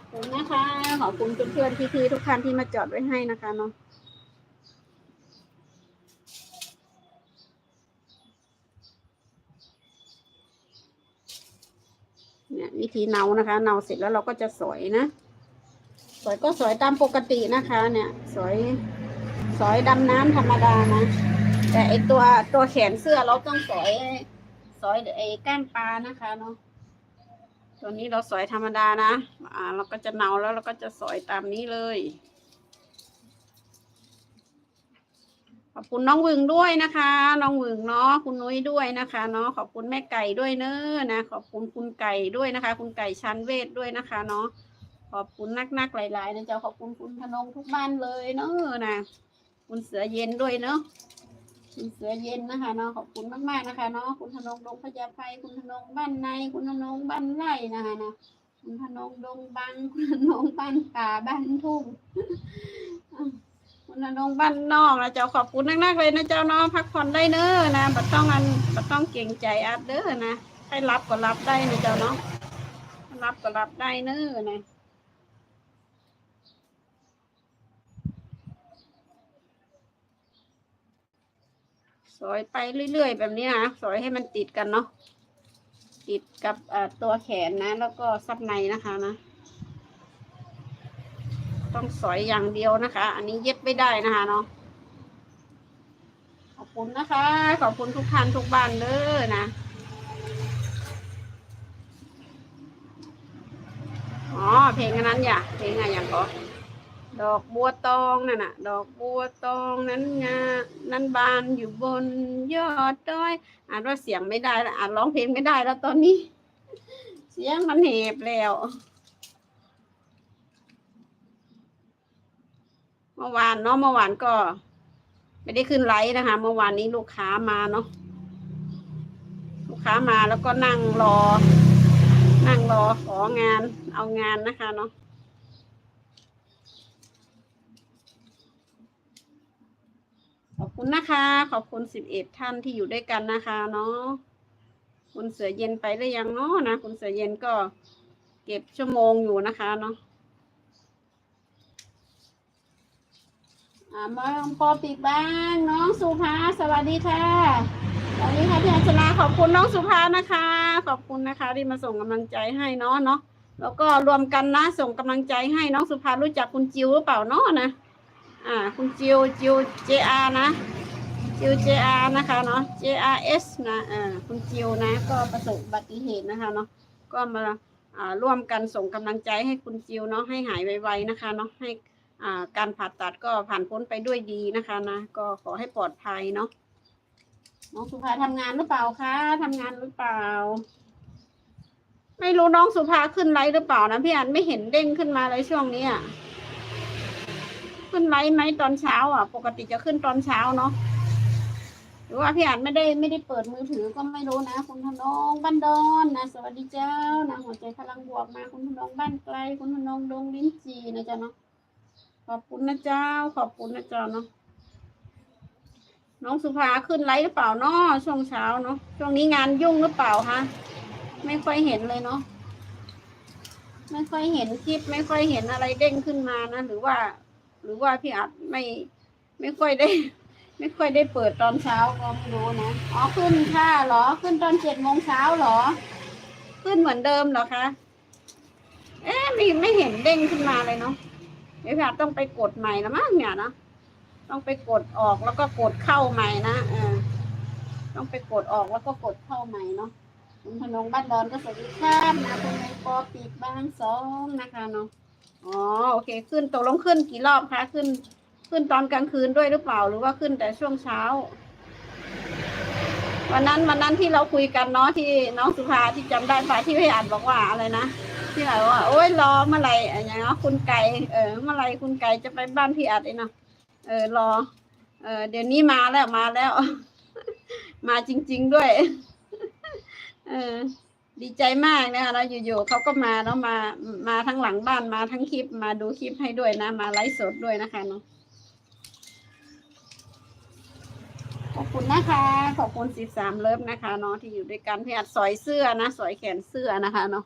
อบคุณนะคะ ขอบคุณเพื่อนๆพี่ๆทุกท่านที่มาจอดไว้ให้นะคะเนาะเนี่ยวิธีเนานะคะ เนาเสร็จแล้วเราก็จะสอยนะ สอยก็สอยตามปกตินะคะ เนี่ย สอย สอยดำน้ำธรรมดานะ แต่ไอตัวตัวแขนเสื้อเราต้องสอย สอยไอ้ก้านปลานะคะเนาะ ตัวนี้เราสอยธรรมดานะ อ่า เราก็จะเนาแล้วเราก็จะสอยตามนี้เลย ขอบคุณน้องวึงด้วยนะคะ น้องวึงเนาะ คุณนุ้ยด้วยนะคะเนาะ ขอบคุณแม่ไก่ด้วยเนอะนะ ขอบคุณคุณไก่ด้วยนะคะ คุณไก่ชันเวทด้วยนะคะเนาะ ขอบคุณนักๆหลายๆนะเจ๊ะขอบคุณคุณพนงทุกบ้านเลยเนอะนะ คุณเสือเย็นด้วยเนาะ คุณเสือเย็นนะคะเนาะขอบคุณมากๆนะคะเนาะคุณธนงดงพญาไพคุณธนงบ้านในคุณธนงบ้านไร่นะคะเนาะคุณธนงดงบังคุณธนงบ้านป่าบ้านทุ่งคุณธนงบ้านนอกนะเจ้าขอบคุณนักๆเลยนะเจ้าเนาะพักผ่อนได้เน้อนะบัดต้องอันบัดต้องเก่งใจอัดเด้อนะให้รับก็รับได้นะเจ้าเนาะรับก็รับได้เน้อนะ สอยไปเรื่อยๆ แบบนี้นะสอยให้มันติดกันเนาะติดกับตัวแขนนะ แล้วก็ซับในนะคะนะ ต้องสอยอย่างเดียวนะคะ อันนี้เย็บไม่ได้นะคะเนาะขอบคุณนะคะ ขอบคุณทุกท่านทุกบ้านเลยนะอ๋อเพลงนั้นอย่าเพลงอะไรอย่างก็ ดอกบัวตองนั่นน่ะ ดอกบัวตองนั้นงานั้นบานอยู่บนยอดดอยอ่านว่าเสียงไม่ได้แล้วอ่านร้องเพลงไม่ได้แล้วตอนนี้ เสียงมันเหบแล้วเมื่อวานเนาะเมื่อวานก็ ไม่ได้ขึ้นไลฟ์นะคะ เมื่อวานนี้ลูกค้ามาเนาะลูกค้ามาแล้วก็นั่งรอ นั่งรอของานเอางานนะคะเนาะ อบคุณนะคะ ขอบคุณสิบเอ็ดท่านที่อยู่ด้วยกันนะคะเนาะคุณเสือเย็นไปหรือยังเนาะนะคุณเสือเย็นก็เก็บชั่วโมงอยู่นะคะเนาะอ่ามาลองปอปีกบ้างน้องสุภาสวัสดีค่ะสวัสดีค่ะพี่อัญชนาขอบคุณน้องสุภานะคะ ขอบคุณนะคะที่มาส่งกำลังใจให้เนาะเนาะแล้วก็รวมกันนะส่งกำลังใจให้น้องสุภารู้จักคุณจิวหรือเปล่าเนาะนะ อ่าคุณจิวจิว JR นะจิว JR นะคะเนาะ JRS นะอ่าคุณจิวนะก็ประสบอุบัติเหตุนะคะเนาะก็มาอ่าร่วมกันส่งกำลังใจให้คุณจิวเนาะให้หายไวๆนะคะเนาะให้อ่าการผ่าตัดก็ผ่านพ้นไปด้วยดีนะคะนะก็ขอให้ปลอดภัยเนาะน้องสุภาทำงานหรือเปล่าคะทำงานหรือเปล่า ไม่รู้น้องสุภาขึ้นไลฟ์หรือเปล่านะพี่อันไม่เห็นเด้งขึ้นมาเลยช่วงนี้อะ ขึ้นไลฟ์ไหมตอนเช้า อะ ปกติจะขึ้นตอนเช้าเนาะหรือว่าพี่อ่านไม่ได้ไม่ได้เปิดมือถือก็ไม่รู้นะ คุณธนงบ้านดอนนะสวัสดีเจ้านะหัวใจพลังบวกมาคุณธนงบ้านไกล คุณธนงดงลิ้นจีนะจ๊ะเนาะขอบคุณนะเจ้า ขอบคุณนะเจ้าเนาะน้องสุภาขึ้นไลฟ์หรือเปล่าเนาะช่วงเช้าเนาะช่วงนี้งานยุ่งหรือเปล่าคะไม่ค่อยเห็นเลยเนาะไม่ค่อยเห็นคลิปไม่ค่อยเห็นอะไรเด้งขึ้นมานะหรือว่า หรือว่าพี่อัดไม่ไม่ค่อยได้ ไม่ค่อยได้เปิดตอนเช้าก็ไม่รู้นะอ๋อขึ้นค่ะเหรอ ขึ้นตอนเจ็ดโมงเช้าเหรอ ขึ้นเหมือนเดิมเหรอคะเอ๊ะไม่ไม่เห็นเด้งขึ้นมาเลยเนาะเดี๋ยวพี่อัดต้องไปกดใหม่ละมั้งเนี่ยนาะต้องไปกดออกแล้วก็กดเข้าใหม่นะเออต้องไปกดออกแล้วก็กดเข้าใหม่เนาะคุณพนงบ้านดอนก็สวัสดีครับนะคุณในปอปีกบางสองนะคะเนาะ อ๋อโอเค ขึ้นตกลงขึ้นกี่รอบคะขึ้น ขึ้นตอนกลางคืนด้วยหรือเปล่าหรือว่าขึ้นแต่ช่วงเช้า วันนั้นวันนั้นที่เราคุยกันเนาะที่น้องสุภาที่จำได้ป่ะที่พี่อ่านบอกว่าอะไรนะที่ไหนว่าโอ้ยรอเมื่อไหร่อะไรอย่างเงี้ยคุณไก่เออเมื่อไหร่คุณไก่จะไปบ้านพี่อัดเองเนาะเออรอ เออเดี๋ยวนี้มาแล้วมาแล้ว มาจริง ๆด้วย เออ ดีใจมากนะคะแล้วอยู่ๆเขาก็มาเนาะมามาทั้งหลังบ้านมาทั้งคลิปมาดูคลิปให้ด้วยนะ มาไลฟ์สดด้วยนะคะเนาะขอบคุณนะคะขอบคุณสิบสามเลิฟนะคะเนาะที่อยู่ด้วยกันพี่อัดสอยเสื้อนะสอยแขนเสื้อนะคะเนาะ